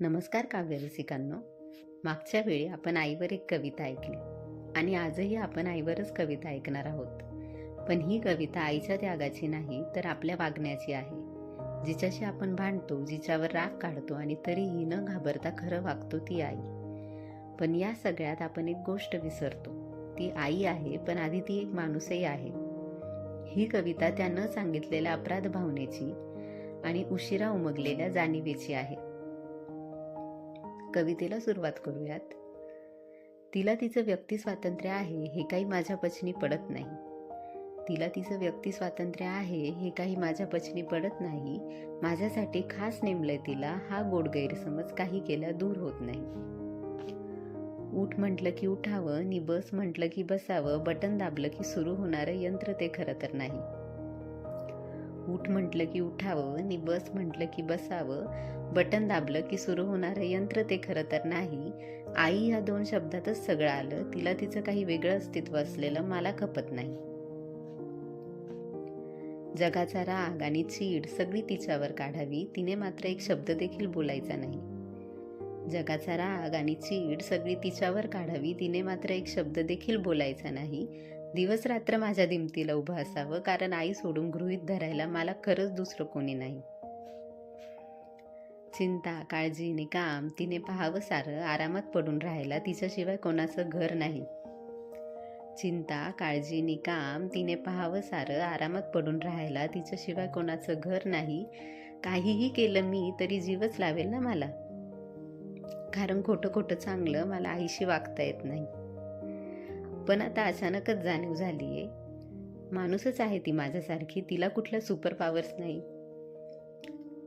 नमस्कार काव्यरसिकांनो मागच्या वेळी आपण आईवर एक कविता ऐकली आणि आजही आपण आईवरच कविता ऐकणार आहोत. पण ही कविता आईच्या त्यागाची नाही तर आपल्या वागण्याची आहे. जिच्याशी आपण भांडतो जिच्यावर राग काढतो आणि तरीही न घाबरता खरं वागतो ती आई. पण या सगळ्यात आपण एक गोष्ट विसरतो. ती आई आहे पण आधी ती एक माणूसही आहे. ही कविता त्या न सांगितलेल्या अपराध भावनेची आणि उशिरा उमगलेल्या जाणिवेची आहे. कवितेला सुरुवात करूयात. तिला तिचं व्यक्ती स्वातंत्र्य आहे हे काही माझ्या पचनी पडत नाही. तिला तिचं व्यक्ती स्वातंत्र्य आहे हे काही माझ्या पचनी पडत नाही. माझ्यासाठी खास नेमलंय तिला हा गोड गैरसमज काही केल्या दूर होत नाही. उठ म्हटलं की उठावं नि बस म्हटलं की बसावं बटन दाबलं की सुरू होणारं यंत्र ते खरं तर नाही. उठ म्हटलं की उठावं नि बस म्हटलं की बसावं. बटन दाबलं की सुरू होणारं यंत्र ते खरं तर नाही. आई ह्या दोन शब्दातच सगळं आलं. तिला तिचं काही वेगळं अस्तित्व असलेलं मला खपत नाही. जगाचा राग आणि चीड सगळी तिच्यावर काढावी तिने मात्र एक शब्द देखील बोलायचा नाही. जगाचा राग आणि चीड सगळी तिच्यावर काढावी तिने मात्र एक शब्द देखील बोलायचा नाही. दिवस रात्र माझ्या दिमतीला उभं असावं कारण आई सोडून गृहित धरायला मला खरंच दुसरं कोणी नाही. चिंता काळजीने काम तिने पाहावं सारं आरामात पडून राहायला तिच्याशिवाय कोणाचं घर नाही. चिंता काळजीने काम तिने पाहावं सारं आरामात पडून राहायला तिच्याशिवाय कोणाचं घर नाही. काहीही केलं मी तरी जीवच लावेल ना मला. कारण खोटं खोटं चांगलं मला आईशी वागता येत नाही. पण आता अचानकच जाणीव झाली आहे माणूसच आहे ती माझ्यासारखी तिला कुठला सुपर पॉवर्स नाही.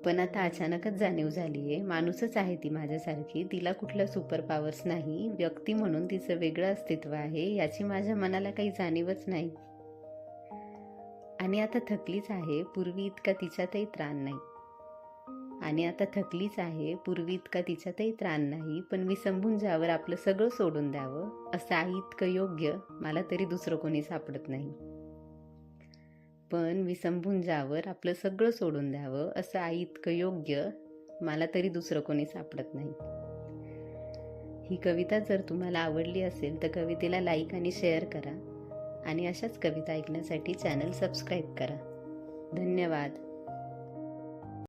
पण आता अचानकच जाणीव झाली आहे माणूसच आहे ती माझ्यासारखी तिला कुठला सुपर पॉवर्स नाही. व्यक्ती म्हणून तिचं वेगळं अस्तित्व आहे याची माझ्या मनाला काही जाणीवच नाही. आणि आता थकलीच आहे. पूर्वी इतका तिच्यातही त्राण नाही. आणि आता थकलीच आहे. पूर्वी इतका तिच्यातही त्राण नाही पण मी संभून ज्यावर आपलं सगळं सोडून द्यावं. असं आहे इतकं योग्य. मला तरी दुसरं कोणी सापडत नाही. पण विसंबून ज्यावर आपलं सगळं सोडून द्यावं. असं आई इतकं योग्य. मला तरी दुसरं कोणी सापडत नाही. ही कविता जर तुम्हाला आवडली असेल तर कवितेला लाईक आणि शेअर करा. आणि अशाच कविता ऐकण्यासाठी चॅनल सबस्क्राईब करा. धन्यवाद.